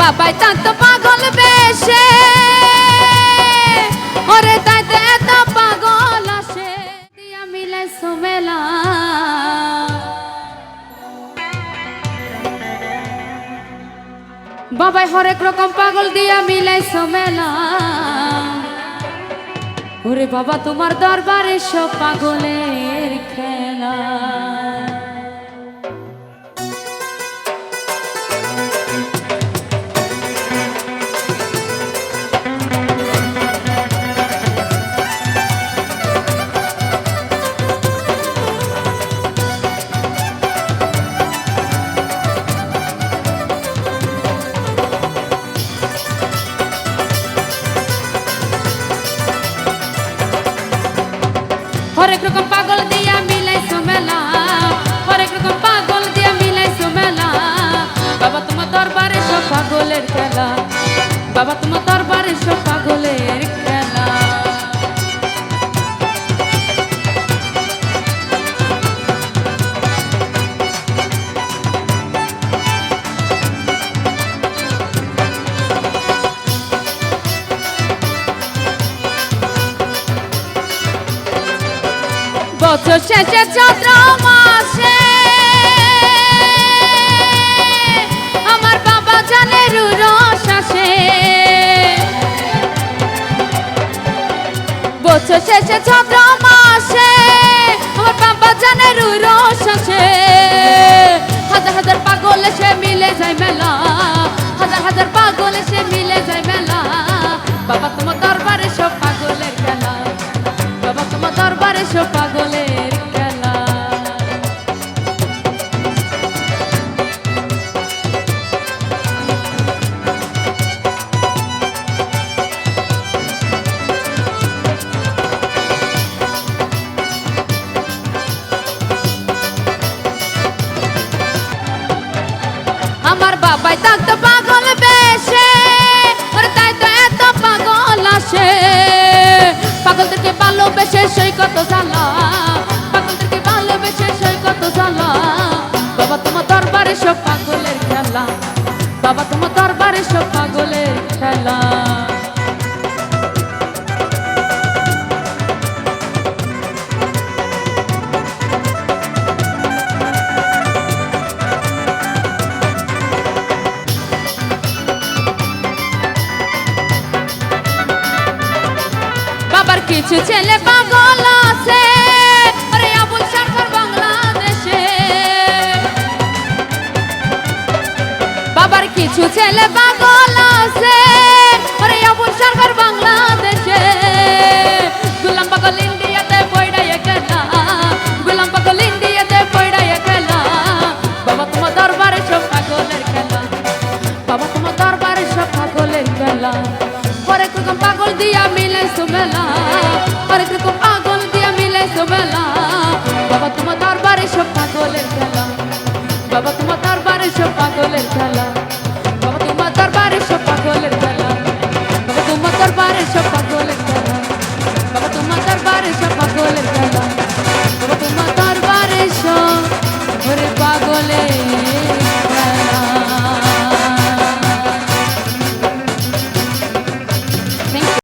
বাবাই তান্ত পাগল বেশে। ওরে তাইতে এত পাগল আসে। দিয়া মিলে সুমেলা। বাবাই হরেক রকম পাগল, দিয়া মিলে সুমেলা। ওরে বাবা, তোমার দরবারে সব পাগলের খেলা। হরেক রকম পাগল দিয়া মিলাইছো মেলা। বছর শেষে চন্দ্র মাসে আমার বাবা জানে রস আসে বছর শেষে চন্দ্র দরবারে সব পাগলের খেলা। বাবার কিছু ছেলে পাগল কিছু ছেলে পাগল আছে। আরে আবুল সরকার বাংলাদেশে। গুলাম পাগল ইন্ডিয়াতে পয়ডাইয়া গেলা গুলাম পাগল ইন্ডিয়াতে পয়ডাইয়া গেলা বাবা, তোমার দরবারে সব পাগলের খেলা। বাবা, তোমার দরবারে সব পাগলের খেলা। হরেক রকম পাগল দিয়া মেলা হরেক রকম পাগল দিয়া মেলা বাবা, তোমার দরবারে সব পাগলের খেলা। বাবা, তোমার দরবারে সব পাগলের খেলা। দরবারে সব পাগলের